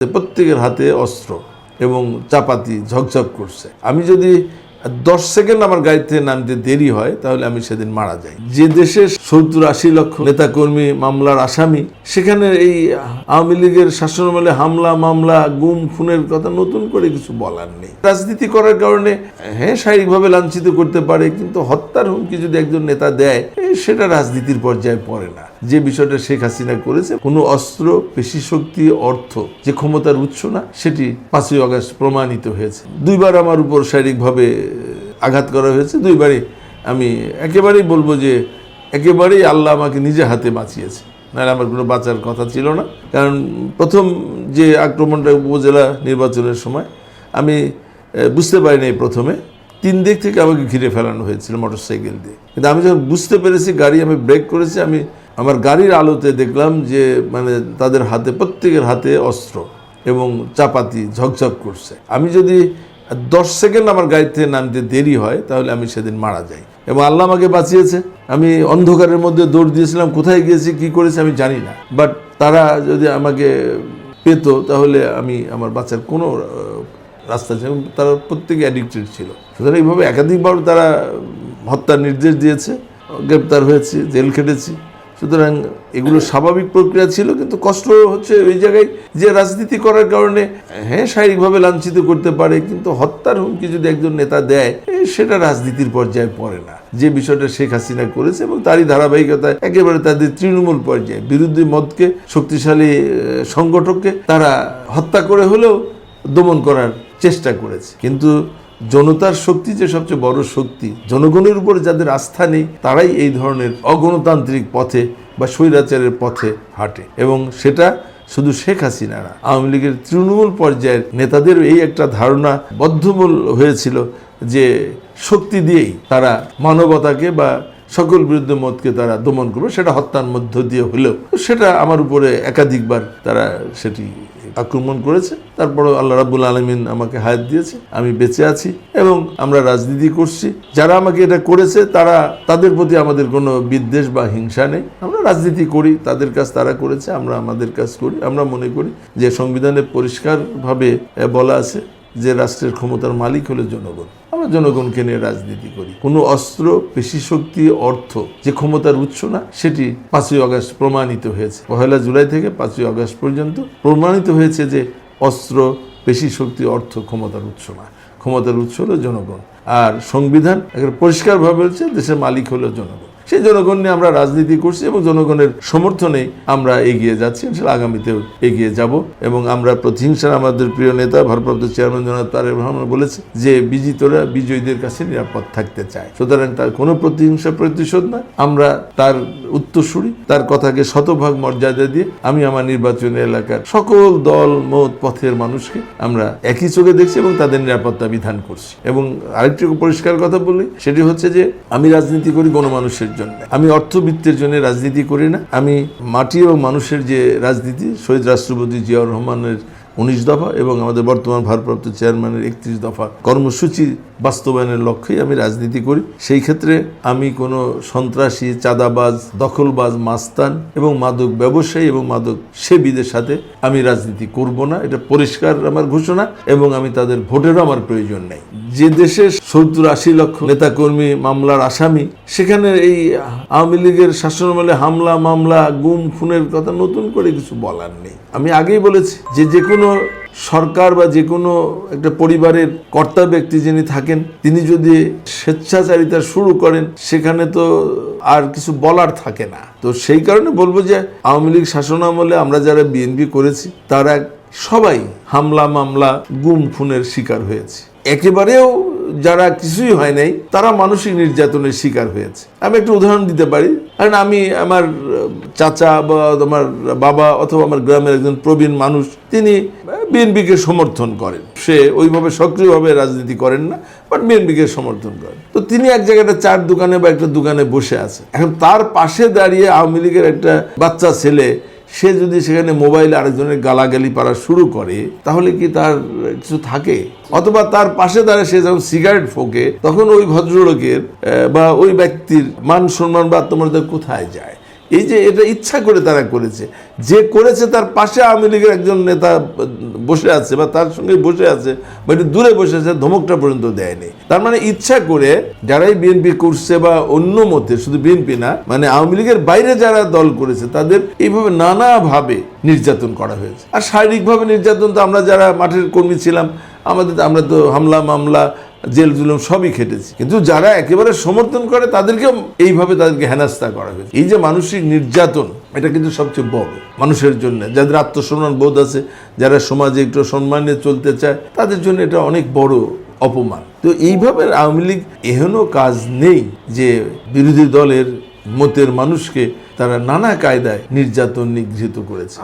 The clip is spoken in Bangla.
প্রত্যেকের হাতে অস্ত্র এবং চাপাতি ঝকঝক করছে। আমি যদি দশ সেকেন্ড আমার গাড়ি থেকে নামতে দেরি হয়, তাহলে আমি সেদিন মারা যাই। যে দেশে সত্তর আশি লক্ষ নেতাকর্মী মামলার আসামি, সেখানে এই আওয়ামী লীগের শাসনামলে হামলা, মামলা, গুম, খুনের কথা নতুন করে কিছু বলার নেই। রাজনীতি করার কারণে হ্যাঁ শারীরিকভাবে লাঞ্ছিত করতে পারে, কিন্তু হত্যার হুমকি যদি একজন নেতা দেয় সেটা রাজনীতির পর্যায়ে পড়ে না। যে বিষয়টা শেখ হাসিনা করেছে, কোনো অস্ত্র, পেশি শক্তি, অর্থ যে ক্ষমতার উৎস না, সেটি পাঁচই অগাস্ট প্রমাণিত হয়েছে। দুইবার আমার উপর শারীরিকভাবে আঘাত করা হয়েছে, দুইবারই আমি একেবারেই বলব যে একেবারেই আল্লাহ আমাকে নিজে হাতে বাঁচিয়েছে। নাহলে আমার কোনো বাঁচার কথা ছিল না। কারণ প্রথম যে আক্রমণটা উপজেলা নির্বাচনের সময়, আমি বুঝতে পারিনি প্রথমে। তিন দিক থেকে আমাকে ঘিরে ফেলানো হয়েছিল মোটরসাইকেল দিয়ে। কিন্তু আমি যখন বুঝতে পেরেছি, গাড়ি আমি ব্রেক করেছি, আমি আমার গাড়ির আলোতে দেখলাম যে মানে তাদের হাতে, প্রত্যেকের হাতে অস্ত্র এবং চাপাতি ঝকঝক করছে। আমি যদি দশ সেকেন্ড আমার গাড়ি থেকে নামতে দেরি হয়, তাহলে আমি সেদিন মারা যাই। এবং আল্লাহ আমাকে বাঁচিয়েছে। আমি অন্ধকারের মধ্যে দৌড় দিয়েছিলাম, কোথায় গিয়েছি, কি করেছি আমি জানি না। বাট তারা যদি আমাকে পেত, তাহলে আমি আমার বাচ্চার কোনো রাস্তা ছিল তারা প্রত্যেকে অ্যাডিক্টেড ছিল। সুতরাং এইভাবে একাধিকবার তারা হত্যার নির্দেশ দিয়েছে, গ্রেপ্তার হয়েছি, জেল খেটেছি। সুতরাং এগুলো স্বাভাবিক প্রক্রিয়া ছিল, কিন্তু কষ্ট হচ্ছে ওই জায়গায় যে রাজনীতি করার কারণে হ্যাঁ শারীরিকভাবে লাঞ্ছিত করতে পারে, কিন্তু হত্যার হুমকি যদি একজন নেতা দেয় সেটা রাজনীতির পর্যায়ে পড়ে না। যে বিষয়টা শেখ হাসিনা করেছে এবং তারই ধারাবাহিকতায় একেবারে তাদের তৃণমূল পর্যায়ে বিরোধী মতকে শক্তিশালী সংগঠককে তারা হত্যা করে হলেও দমন করার চেষ্টা করেছে। কিন্তু জনতার শক্তি যে সবচেয়ে বড় শক্তি, জনগণের উপর যাদের আস্থা নেই, তারাই এই ধরনের অগণতান্ত্রিক পথে বা স্বৈরাচারের পথে হাঁটে। এবং সেটা শুধু শেখ হাসিনা না, আওয়ামী লীগের তৃণমূল পর্যায়ের নেতাদের এই একটা ধারণা বদ্ধমূল হয়েছিল যে শক্তি দিয়েই তারা মানবতাকে বা সকল বিরুদ্ধে মতকে তারা দমন করবে, সেটা হত্যার মধ্য দিয়ে হলেও, সেটা আমার উপরে একাধিকবার তারা সেটি আক্রমণ করেছে। তারপরে আল্লাহ রাবুল আলমিন আমাকে হায়াত দিয়েছে, আমি বেঁচে আছি এবং আমরা রাজনীতি করছি। যারা আমাকে এটা করেছে, তারা, তাদের প্রতি আমাদের কোনো বিদ্বেষ বা হিংসা নেই। আমরা রাজনীতি করি, তাদের কাজ তারা করেছে, আমরা আমাদের কাজ করি, আমরা মনে করি যে সংবিধানে পরিষ্কারভাবে বলা আছে যে রাষ্ট্রের ক্ষমতার মালিক হলো জনগণ। আমরা জনগণকে নিয়ে রাজনীতি করি। কোনো অস্ত্র, পেশি শক্তি, অর্থ যে ক্ষমতার উৎস না, সেটি পাঁচই অগস্ট প্রমাণিত হয়েছে। পহেলা জুলাই থেকে পাঁচই অগস্ট পর্যন্ত প্রমাণিত হয়েছে যে অস্ত্র, পেশি শক্তি, অর্থ ক্ষমতার উৎস না। ক্ষমতার উৎস হলো জনগণ। আর সংবিধান পরিষ্কারভাবে বলছে, দেশের মালিক হলো জনগণ। সেই জনগণ নিয়ে আমরা রাজনীতি করছি এবং জনগণের সমর্থনে আমরা এগিয়ে যাচ্ছি। ইনশাল্লাহ আগামীতেও এগিয়ে যাব এবং আমরা প্রতিহিংসার আমাদের প্রিয় নেতা, ভারপ্রাপ্ত চেয়ারম্যান জনাব তারেক রহমান বলেছে যে বিজিতরা বিজয়ীদের কাছে নিরাপদ থাকতে চায়। সুতরাং তার কোনো প্রতিহিংসা প্রতিশোধ না। আমরা তার উত্তরসূরি, তার কথাকে শতভাগ মর্যাদা দিয়ে আমি আমার নির্বাচনী এলাকার সকল দল, মত, পথের মানুষকে আমরা একই চোখে দেখছি এবং তাদের নিরাপত্তা বিধান করছি। এবং আরেকটি পরিষ্কার কথা বলি, সেটি হচ্ছে যে আমি রাজনীতি করি গণমানুষের জন্য। আমি অর্থবিত্তের জন্য রাজনীতি করি না। আমি মাটি এবং মানুষের যে রাজনীতি, শহীদ রাষ্ট্রপতি জিয়াউর রহমানের উনিশ দফা এবং আমাদের বর্তমান ভারপ্রাপ্ত চেয়ারম্যানের একত্রিশ দফা কর্মসূচি বাস্তবায়নের লক্ষ্যেই আমি রাজনীতি করি। সেই ক্ষেত্রে আমি কোনো সন্ত্রাসী, চাঁদাবাজ, দখলবাজ, মাস্তান এবং মাদক ব্যবসায়ী এবং মাদক সেবীদের সাথে আমি রাজনীতি করব না। এটা পরিষ্কার আমার ঘোষণা এবং আমি তাদের ভোটেরও আমার প্রয়োজন নেই। যে দেশে সত্তর আশি লক্ষ নেতাকর্মী মামলার আসামি, সেখানে এই আওয়ামী লীগের শাসনামলে হামলা, মামলা, গুম, খুনের কথা নতুন করে কিছু বলার নেই। আমি আগেই বলেছি যে যে কোনো সরকার বা যে কোনো একটা পরিবারের কর্তা ব্যক্তি যিনি থাকেন, তিনি যদি স্বেচ্ছাচারিতা শুরু করেন, সেখানে তো আর কিছু বলার থাকে না। তো সেই কারণে বলব যে, আওয়ামী লীগ শাসনামলে আমরা যারা বিএনপি করেছি, তারা সবাই হামলা, মামলা, গুম, খুনের শিকার হয়েছে। একেবারেও যারা কিছুই হয় নাই, তারা মানসিক নির্যাতনের শিকার হয়েছে। আমি একটা উদাহরণ দিতে পারি। কারণ আমি আমার চাচা বা আমার বাবা অথবা আমার গ্রামের একজন প্রবীণ মানুষ, তিনি বিএনপিকে সমর্থন করেন। সে ওইভাবে সক্রিয়ভাবে রাজনীতি করেন না, বাট বিএনপিকে সমর্থন করেন। তো তিনি এক জায়গাটা চার দোকানে বা একটা দোকানে বসে আছে। এখন তার পাশে দাঁড়িয়ে আওয়ামী লীগের একটা বাচ্চা ছেলে, সে যদি সেখানে মোবাইলে আরেকজনের গালাগালি পারা শুরু করে, তাহলে কি তার কিছু থাকে? অথবা তার পাশে দাঁড়িয়ে সে যখন সিগারেট ফোকে, তখন ওই ভদ্রলোকের বা ওই ব্যক্তির মান সম্মান বা আত্মমর্যাদা কোথায় যায়? এই যে এটা ইচ্ছা করে তারা করেছে। যে করেছে তার পাশে আওয়ামী লীগের একজন নেতা বসে আছে বা তার সঙ্গে বসে আছে বা একটু দূরে বসে আছে, ধমকটা পর্যন্ত দেয়নি। তার মানে ইচ্ছা করে যারাই বিএনপি করছে বা অন্য মতে, শুধু বিএনপি না মানে আওয়ামী লীগের বাইরে যারা দল করেছে, তাদের এইভাবে নানাভাবে নির্যাতন করা হয়েছে। আর শারীরিকভাবে নির্যাতন তো আমরা যারা মাঠের কর্মী ছিলাম, আমাদের আমরা তো হামলা মামলা জেল জুলুম সবই খেটেছি। কিন্তু যারা একেবারে সমর্থন করে তাদেরকে এইভাবে তাদেরকে হেনাস্তা করা হয়েছে। এই যে মানসিক নির্যাতন, এটা কিন্তু সবচেয়ে বড় মানুষের জন্য। যাদের আত্মসম্মান বোধ আছে, যারা সমাজে একটু সম্মান চলতে চায়, তাদের জন্য এটা অনেক বড় অপমান। তো এইভাবে আওয়ামী লীগ এহেনও কাজ নেই যে বিরোধী দলের মতের মানুষকে তারা নানা কায়দায় নির্যাতন নিগৃহীত করেছে।